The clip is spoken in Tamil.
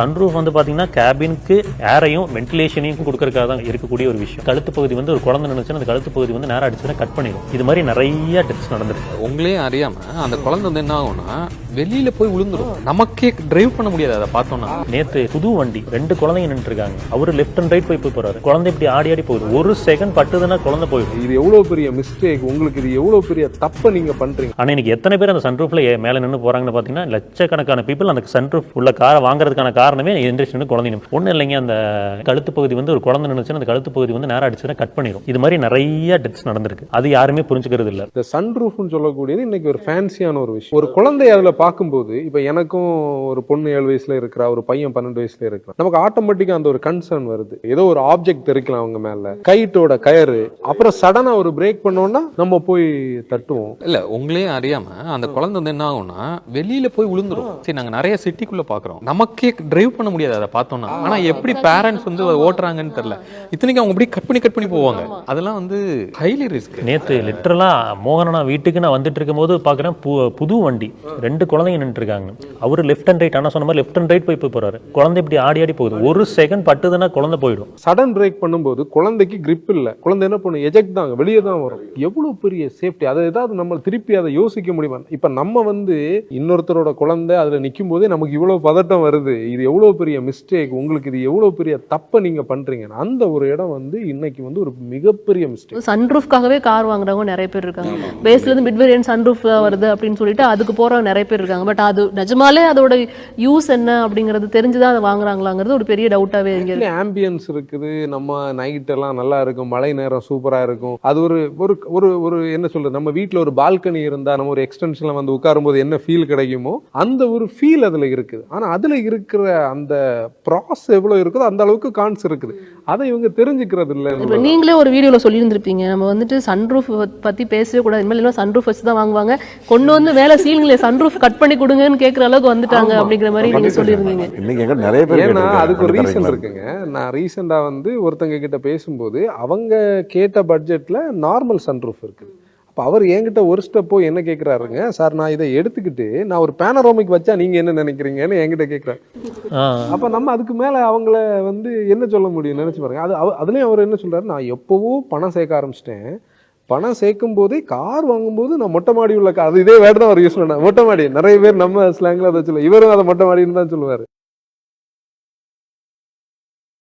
சன்ரூஃப் வந்து பாத்தீங்கன்னா கேபினுக்கு ஏரையும் வென்டிலேஷனையும் கொடுக்கறதுக்காக தான் இருக்கக்கூடிய ஒரு விஷயம். கழுத்து பகுதி வந்து ஒரு குழந்தை நினைச்சுன்னா அந்த கழுத்து பகுதி வந்து நேரம் அடிச்சுன்னா கட் பண்ணிடும் இது மாதிரி நிறைய டெஸ்ட் நடந்திருக்கு. உங்களே அறியாம அந்த குழந்தை வந்து என்ன ஆகும்னா வெளியில போய் விழுந்துரும். நமக்கே டிரைவ் பண்ண முடியாது அதை பார்த்தோம்னா. நேத்து புது வண்டி ரெண்டு குழந்தைங்க நின்று இருக்காங்க அவரு லெஃப்ட் அண்ட் ரைட் போய் போய் போறாரு. குழந்தை இப்படி ஆடி ஆடி போகுது. ஒரு செகண்ட் பட்டுதுன்னா குழந்தை போயிடும். இது எவ்வளவு பெரிய மிஸ்டேக் உங்களுக்கு இது எவ்வளவு பெரிய தப்பை நீங்க பண்றீங்க? ஆனா இன்னைக்கு எத்தனை பேர் அந்த சன்ரூஃப்ல மேல நின்று போறாங்கன்னு பாத்தீங்கன்னா லட்சக்கணக்கான பீப்புள் அந்த சன்ரூஃப் உள்ள காரை வாங்குறதுக்கான காரணமே எந்திரிச்சு குழந்தைங்க. ஒண்ணு இல்லைங்க அந்த கழுத்து பகுதி வந்து ஒரு குழந்தை நினைச்சுன்னா அந்த கழுத்து பகுதி வந்து நேரம் அடிச்சுன்னா கட் பண்ணிடும் இது மாதிரி நிறைய டெத்ஸ் நடந்திருக்கு. அது யாருமே புரிஞ்சுக்கிறது இல்ல. இந்த சன்ரூஃப்னு சொல்லக்கூடியது இன்னைக்கு ஒரு ஃபேன்சியான ஒரு விஷயம். ஒரு குழந்தை அதுல பார்க்கும்போது இப்ப எனக்கும் ஒரு பொண்ணு ஏழு வயசுல இருக்கிறா ஒரு பையன் பன்னெண்டு வயசுல இருக்கிறான். நமக்கு ஆட்டோமேட்டிக்கா அந்த ஒரு கன்சர்ன் வருது. ஏதோ ஒரு ஆப்ஜெக்ட் தெரிக்கலாம் அவங்க மேல. கைட்டோட கயறு. அப்புறம் சடனா ஒரு பிரேக் பண்ணோம்னா நம்ம போய் தட்டுவோம். இல்ல உங்களே அறியாம அந்த குழந்தை வந்து என்ன ஆகும்னா வெளியில போய் விழுந்துரும் சரி நாங்க நிறைய சிட்டிக்குள்ள பாக்குறோம். நமக்கே டிரைவ் பண்ண முடியாது அதை பார்த்தோம்னா. ஆனா எப்படி பேரண்ட்ஸ் வந்து ஓட்டுறாங்கன்னு தெரியல. இத்தனைக்கு அவங்க அப்படியே கட் பண்ணி கட் பண்ணி போவாங்க. அதெல்லாம் வந்து ஹைலி ரிஸ்க் நேத்து லிட்டரலா மோகனனா வீட்டுக்கு நான் வந்துட்டு இருக்கும்போது பாக்குறேன் பு- புது வண்டி. ரெண்டு குழந்தைங்க நின்று இருக்காங்க. அவரு லெஃப்ட் அண்ட் ரைட் ஆனா சொன்ன மாதிரி லெஃப்ட் அண்ட் ரைட் போய் போய் போறாரு. குழந்தை இப்படி ஆடி ஆடி போகுது. ஒரு செகண்ட் பட்டுதுன்னா குழந்தை போயிடும். சடன் பிரேக் பண்ணும்போது குழந்தைக்கு grip இல்ல. குழந்தை என்ன பண்ணும்? எஜெக்ட் தான் வெளியே தான் வரும். எவ்வளவு பெரிய சேஃப்டி அதை ஏதாவது நம்ம திருப்பி அதை யோசிக்க முடியுமா? இப்ப நம்ம வந்து இன்னொருத்தரோட குழந்தை அதுல நிக்கும் போதே நமக்கு இவ்வளவு பதட்டம் வருது. இது எவ்வளவு பெரிய மிஸ்டேக் உங்களுக்கு இது எவ்வளவு பெரிய தப்பை நீங்க பண்றீங்க அந்த ஒரு இடம் வந்து இன்னைக்கு வந்து ஒரு மிகப்பெரிய மிஸ்டேக் சன்ரூஃப்காகவே கார் வாங்குறவங்க நிறைய பேர் இருக்காங்க. பேஸ்ல இருந்து மிட் வேரியன்ட் சன்ரூஃப் வருது அப்படின்னு சொல்லிட்டு அதுக்கு போறவங்க நிறைய பேர் இருக்காங்க. பட் அது நிஜமாலே அதோட யூஸ் என்ன அப்படிங்கிறது தெரிஞ்சுதான் அதை வாங்குறாங்களாங்கிறது ஒரு பெரிய டவுட்டாவே இங்க ஆம்பியன்ஸ் இருக்குது? நம்ம நைட் எல்லாம் நல்லா இருக்கும். மழை நேரம் சூப்பரா இருக்கும். அது ஒரு ஒரு ஒரு ஒரு என்ன சொல்றது? நம்ம வீட்ல ஒரு பால்கனி இருந்தா நம்ம ஒரு எக்ஸ்டென்ஷன்ல வந்து உட்காரும்போது என்ன ஃபீல் கிடைக்குமோ அந்த ஒரு ஃபீல் அதுல இருக்குது. ஆனா அதுல இருக்கிற அந்த ப்ராஸ் எவ்வளவு இருக்குதோ அந்த அளவுக்கு கான்ஸ் இருக்குது. அதை இவங்க தெரிஞ்சுக்கிறது இப்ப இல்லை நீங்களே ஒரு வீடியோல சொல்லியிருந்திருப்பீங்க. நம்ம வந்துட்டு சன்ரூஃப் பத்தி பேசவே கூடாது. இனிமேல் எல்லாம் சன்ரூஃப் வச்சு தான் வாங்குவாங்க. கொண்டு வந்து மேல சீலிங்ல சன்ரூஃப் கட் பண்ணி கொடுங்கன்னு கேக்குற அளவுக்கு வந்துட்டாங்க அப்படிங்கிற மாதிரி நீங்க சொல்லியிருந்தீங்க. இன்னைக்கு நிறைய பேர் ஏன்னா. அதுக்கு ஒரு ரீசன் இருக்குங்க. நான் ரீசெண்டா வந்து ஒருத்தங்க கிட்ட பேசும்போது அவங்க கேட்ட பட்ஜெட்ல நார்மல் சன்ரூஃப் இருக்குது. அப்ப அவர் என்கிட்ட ஒரு ஸ்டெப் போய் என்ன கேக்குறாருங்க? சார் நான் இதை எடுத்துக்கிட்டு நான் ஒரு பேனரோமிக் வச்சா நீங்க என்ன நினைக்கிறீங்கன்னு என்கிட்ட கேக்குறாரு. ஆஹ் அப்ப நம்ம அதுக்கு மேல அவங்கள வந்து என்ன சொல்ல முடியும் நினைச்சு பாருங்க. அது அதுலயும் அவர் என்ன சொல்றாரு? நான் எப்பவோ பணம் சேர்க்க ஆரம்பிச்சிட்டேன். பணம் சேர்க்கும் போதே கார் வாங்கும்போது நான் மொட்டை மாடி உள்ள கார் அது இதே வேர்டு தான் அவர் யூஸ் பண்ண மொட்டை மாடி. நிறைய பேர் நம்ம ஸ்லாங்ல அதை சொல்ல இவரும் அதை மொட்டை மாடின்னு தான் சொல்லுவாரு.